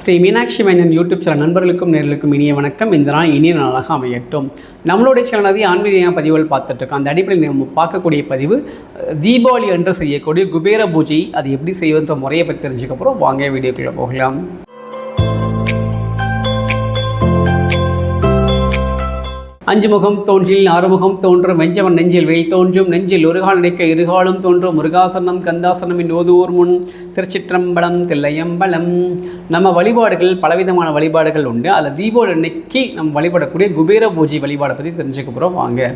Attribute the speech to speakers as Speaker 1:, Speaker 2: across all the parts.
Speaker 1: Sri Meenakshi Menon YouTube channel நண்பர்களுக்கும் நேர்களுக்கும் இனிய வணக்கம். இந்த நாள் இனிய நாளாக அமையட்டும். நம்மளுடைய சேனல் ஆன்மீக பதிவுகள் பார்த்துட்டு இருக்கோம். அந்த அடிப்படையில் நம்ம பார்க்கக்கூடிய பதிவு தீபாவளி அன்று செய்யக்கூடிய குபேர பூஜை. அது எப்படி செய்வதுன்ற முறையை பற்றி தெரிஞ்சுக்கப்புறம் வாங்க வீடியோக்குள்ளே போகலாம். அஞ்சு முகம் தோன்றில் ஆறுமுகம் தோன்றும் வெஞ்சவன் நெஞ்சில் வெயில் தோன்றும். நெஞ்சில் ஒருகால் நிற்க இருகாலும் தோன்றும். முருகாசனம் கந்தாசனம் ஓதுவோர் முன் திருச்சிற்றம்பலம் தில்லையம்பலம். நம்ம வழிபாடுகள் பலவிதமான வழிபாடுகள் உண்டு. அதில் தீபாவளி அன்னைக்கு நம்ம வழிபடக்கூடிய குபேர பூஜை வழிபாடை பற்றி தெரிஞ்சுக்க போகிறோம் வாங்க.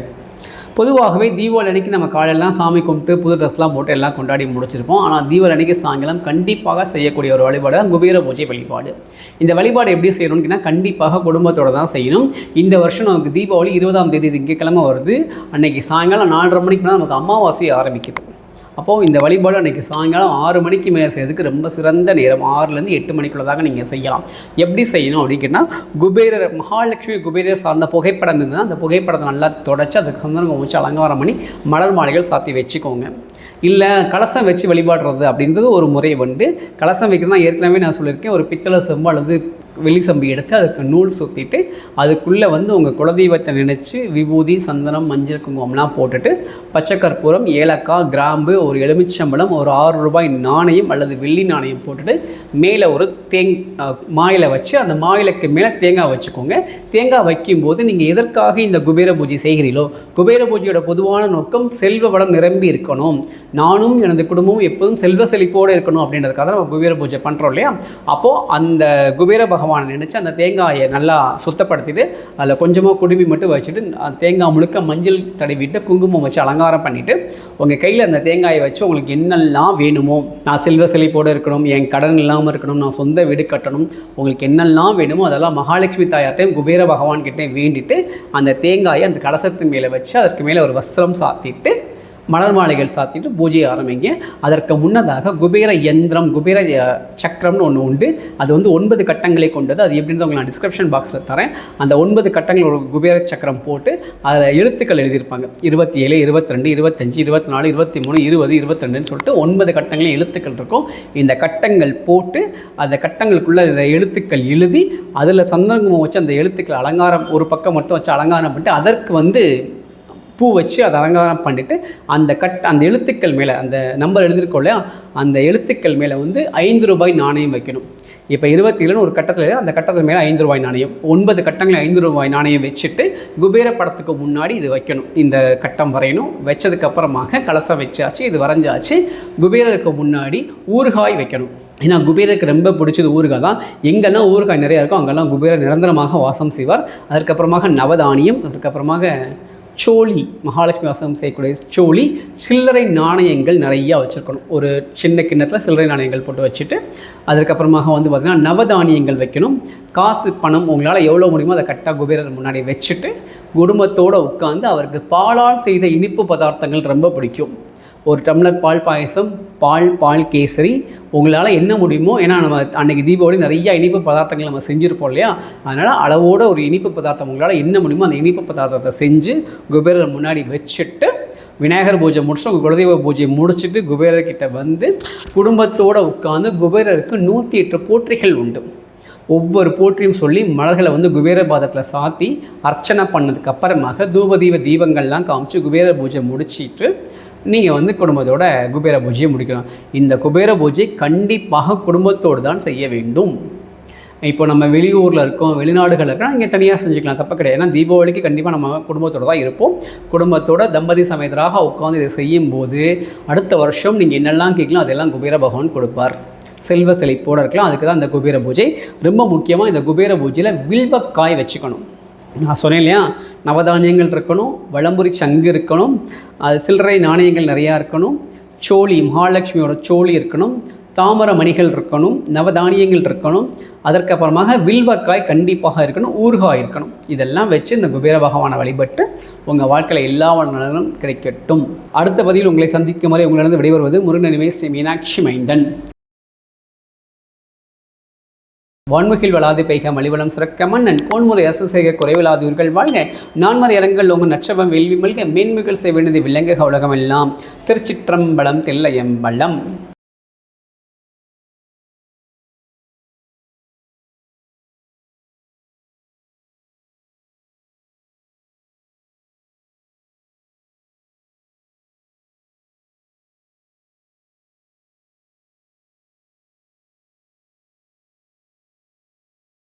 Speaker 1: பொதுவாகவே தீபாவளி அன்னைக்கு நம்ம காலையெல்லாம் சாமி கும்பிட்டு புது ட்ரெஸ்லாம் போட்டு எல்லாம் கொண்டாடி முடிச்சிருப்போம். ஆனால் தீபாவளி அன்னைக்கு சாயங்காலம் கண்டிப்பாக செய்யக்கூடிய ஒரு வழிபாடு தான் குபேர பூஜை வழிபாடு. இந்த வழிபாடு எப்படி செய்யணும்னா கண்டிப்பாக குடும்பத்தோடு தான் செய்யணும். இந்த வருஷம் நமக்கு தீபாவளி இருபதாம் தேதி திங்கக்கிழமை வருது. அன்னைக்கு சாயங்காலம் நாலரை மணிக்கு மேலே நமக்கு அமாவாசை ஆரம்பிக்குது. அப்போது இந்த வழிபாடு அன்றைக்கி சாயங்காலம் ஆறு மணிக்கு மேலே செய்யறதுக்கு ரொம்ப சிறந்த நேரம். ஆறுலேருந்து எட்டு மணிக்குள்ளதாக நீங்கள் செய்யலாம். எப்படி செய்யணும் அப்படின்னு கேட்டால் குபேரர் மகாலட்சுமி குபேரர் சார்ந்த புகைப்படம் இருந்ததுன்னா அந்த புகைப்படத்தை நல்லா தொடச்சி அதுக்கு சந்தனம் வச்சு அலங்காரம் பண்ணி மலர் மாலைகள் சாத்தி வச்சுக்கோங்க. இல்லை கலசம் வச்சு வழிபாடுறது அப்படின்றது ஒரு முறை வந்து கலசம் வைக்கிறதுனா ஏற்கனவே நான் சொல்லியிருக்கேன் ஒரு பித்தளை செம்பு அல்லது வெளி சம்பி எடுத்து அதுக்கு நூல் சுற்றிட்டு அதுக்குள்ளே வந்து உங்கள் குலதெய்வத்தை நினச்சி விபூதி சந்தனம் மஞ்சள் குங்குமம்லாம் போட்டுட்டு பச்சை கற்பூரம் ஏலக்காய் கிராம்பு ஒரு எலுமிச்சம்பழம் ஒரு ஆறு ரூபாய் நாணயம் அல்லது வெள்ளி நாணயம் போட்டுட்டு மேலே ஒரு தேங் மாயிலை வச்சு அந்த மாயிலுக்கு மேலே தேங்காய் வச்சுக்கோங்க. தேங்காய் வைக்கும்போது நீங்கள் எதற்காக இந்த குபேர பூஜை செய்கிறீர்களோ குபேர பூஜையோட பொதுவான நோக்கம் செல்வ வளம் நிரம்பி இருக்கணும். நானும் எனது குடும்பமும் எப்போதும் செல்வ செழிப்போடு இருக்கணும் அப்படின்றதுக்காக தான் நம்ம குபேர பூஜை பண்ணுறோம் இல்லையா? அப்போது அந்த குபேர பகவான் நினச்சி அந்த தேங்காயை நல்லா சுத்தப்படுத்திட்டு அதில் கொஞ்சமாக குடுமி மட்டும் வச்சுட்டு அந்த தேங்காய் முழுக்க மஞ்சள் தடவிட்டு குங்குமம் வச்சு அலங்காரம் பண்ணிவிட்டு உங்கள் கையில் அந்த தேங்காயை வச்சு உங்களுக்கு என்னெல்லாம் வேணுமோ நான் செல்வ செழிப்போடு இருக்கணும் என் கடன் இல்லாமல் இருக்கணும் நான் சொந்த வீடு கட்டணும் உங்களுக்கு என்னெல்லாம் வேணுமோ அதெல்லாம் மகாலட்சுமி தாயார்ட்டையும் குபேர பகவான்கிட்டையும் வேண்டிட்டு அந்த தேங்காயை அந்த கலசத்து மேலே வச்சு அதற்கு மேலே ஒரு வஸ்திரம் சாத்திட்டு மலர் மாலைகள் சாத்திட்டு பூஜையை ஆரம்பிங்க. அதற்கு முன்னதாக குபேர யந்திரம் குபேர சக்கரம்னு ஒன்று உண்டு. அது வந்து ஒன்பது கட்டங்களை கொண்டது. அது எப்படின்னு உங்களுக்கு நான் டிஸ்கிரிப்ஷன் பாக்ஸில் தரேன். அந்த ஒன்பது கட்டங்கள் ஒரு குபேர சக்கரம் போட்டு அதில் எழுத்துக்கள் எழுதியிருப்பாங்க. இருபத்தி ஏழு இருபத்தி ரெண்டு இருபத்தஞ்சு இருபத்தி நாலு இருபத்தி மூணு இருபது இருபத்தி ரெண்டுன்னு சொல்லிட்டு ஒன்பது கட்டங்களையும் எழுத்துக்கள் இருக்கும். இந்த கட்டங்கள் போட்டு அந்த கட்டங்களுக்குள்ள எழுத்துக்கள் எழுதி அதில் சந்தர்ப்பம் வச்சு அந்த எழுத்துக்கள் அலங்காரம் ஒரு பக்கம் மட்டும் வச்சு அலங்காரம் பண்ணிட்டு அதற்கு வந்து பூ வச்சு அதை அலங்காரம் பண்ணிவிட்டு அந்த கட் அந்த எழுத்துக்கள் மேலே அந்த நம்பர் எழுதியிருக்கோம் இல்லையா? அந்த எழுத்துக்கள் மேலே வந்து ஐந்து ரூபாய் நாணயம் வைக்கணும். இப்போ இருபத்தி ஏழுன்னு ஒரு கட்டத்தில் அந்த கட்டத்தில் மேலே ஐந்து ரூபாய் நாணயம் ஒன்பது கட்டங்களில் ஐந்து ரூபாய் நாணயம் வச்சுட்டு குபேர படத்துக்கு முன்னாடி இது வைக்கணும். இந்த கட்டம் வரையணும். வச்சதுக்கப்புறமாக கலசம் வச்சாச்சு இது வரைஞ்சாச்சு. குபேரருக்கு முன்னாடி ஊறுகாய் வைக்கணும். ஏன்னா குபேரருக்கு ரொம்ப பிடிச்சது ஊறுகாய் தான். எங்கெல்லாம் ஊறுகாய் நிறையா இருக்கோ அங்கெல்லாம் குபேரர் நிரந்தரமாக வாசம் செய்வார். அதுக்கப்புறமாக நவதானியம் அதுக்கப்புறமாக சோழி மகாலட்சுமி வாசகம் செய்யக்கூடிய சோழி சில்லறை நாணயங்கள் நிறையா வச்சுருக்கணும். ஒரு சின்ன கிண்ணத்தில் சில்லறை நாணயங்கள் போட்டு வச்சுட்டு அதுக்கப்புறமாக வந்து பார்த்திங்கன்னா நவதானியங்கள் வைக்கணும். காசு பணம் உங்களால் எவ்வளோ முடியுமோ அதை கரெக்டாக குபேரர் முன்னாடி வச்சுட்டு குடும்பத்தோடு உட்காந்து அவருக்கு பாலால் செய்த இனிப்பு பதார்த்தங்கள் ரொம்ப பிடிக்கும். ஒரு டம்ளர் பால் பாயசம் பால் பால் கேசரி. உங்களால் என்ன முடியுமோ ஏன்னா நம்ம அன்றைக்கி தீபாவளி நிறைய இனிப்பு பதார்த்தங்கள் நம்ம செஞ்சுருப்போம் இல்லையா? அதனால் அளவோட ஒரு இனிப்பு பதார்த்தம் உங்களால் என்ன முடியுமோ அந்த இனிப்பு பதார்த்தத்தை செஞ்சு குபேரர் முன்னாடி வச்சுட்டு விநாயகர் பூஜை முடிச்சுட்டு உங்கள் குலதெய்வ பூஜையை முடிச்சுட்டு குபேரர்கிட்ட வந்து குடும்பத்தோடு உட்காந்து குபேரருக்கு நூற்றி எட்டு போற்றிகள் உண்டு. ஒவ்வொரு போற்றியும் சொல்லி மலர்களை வந்து குபேர பாதத்தில் சாத்தி அர்ச்சனை பண்ணதுக்கு அப்புறமாக தூபதீப தீபங்கள்லாம் காமிச்சு குபேர பூஜை முடிச்சிட்டு நீங்கள் வந்து குடும்பத்தோட குபேர பூஜையை முடிக்கணும். இந்த குபேர பூஜை கண்டிப்பாக குடும்பத்தோடு தான் செய்ய வேண்டும். இப்போ நம்ம வெளியூரில் இருக்கோம் வெளிநாடுகளில் இருக்கோம் இங்கே தனியாக செஞ்சுக்கலாம் தப்பு கிடையாது. ஏன்னா தீபாவளிக்கு கண்டிப்பாக நம்ம குடும்பத்தோடு தான் இருப்போம். குடும்பத்தோட தம்பதி சமேதராக உட்காந்து இதை செய்யும்போது அடுத்த வருஷம் நீங்கள் என்னெல்லாம் கேட்கலாம் அதெல்லாம் குபேர பகவான் கொடுப்பார். செல்வ செழிப்போடு இருக்கலாம். அதுக்கு தான் இந்த குபேர பூஜை. ரொம்ப முக்கியமாக இந்த குபேர பூஜையில் வில்வக்காய் வச்சுக்கணும். நான் சொன்னேன் இல்லையா? நவதானியங்கள் இருக்கணும் வளம்புரி சங்கு இருக்கணும் அது சில்லறை நாணயங்கள் நிறையா இருக்கணும் சோழி மகாலட்சுமியோட சோழி இருக்கணும் தாமர மணிகள் இருக்கணும் நவதானியங்கள் இருக்கணும் அதற்கப்புறமாக வில்வக்காய் கண்டிப்பாக இருக்கணும் ஊறுகாய் இருக்கணும். இதெல்லாம் வச்சு இந்த குபேர பகவானை வழிபட்டு உங்கள் வாழ்க்கையில் எல்லா நலனும் கிடைக்கட்டும். அடுத்த பதிவில் உங்களை சந்திக்கும் வரை உங்களிடம் விடைபெறுவது முருகனிமே ஸ்ரீ மீனாட்சி மைந்தன். வான்முகில் வளாது பெய்க மலிவளம் சிறக்க மன்னன். கோன்முறை அரசு செய்க குறைவிலாதூர்கள் வாழ்க. நான்மறை அரங்கள் உங்கள் நட்சபம் வேள்வி மல்க. மேன்மிகள் செய்ய வேண்டியது விலங்குக உலகமெல்லாம். திருச்சிற்றம்பலம் தில்லையம்பலம்.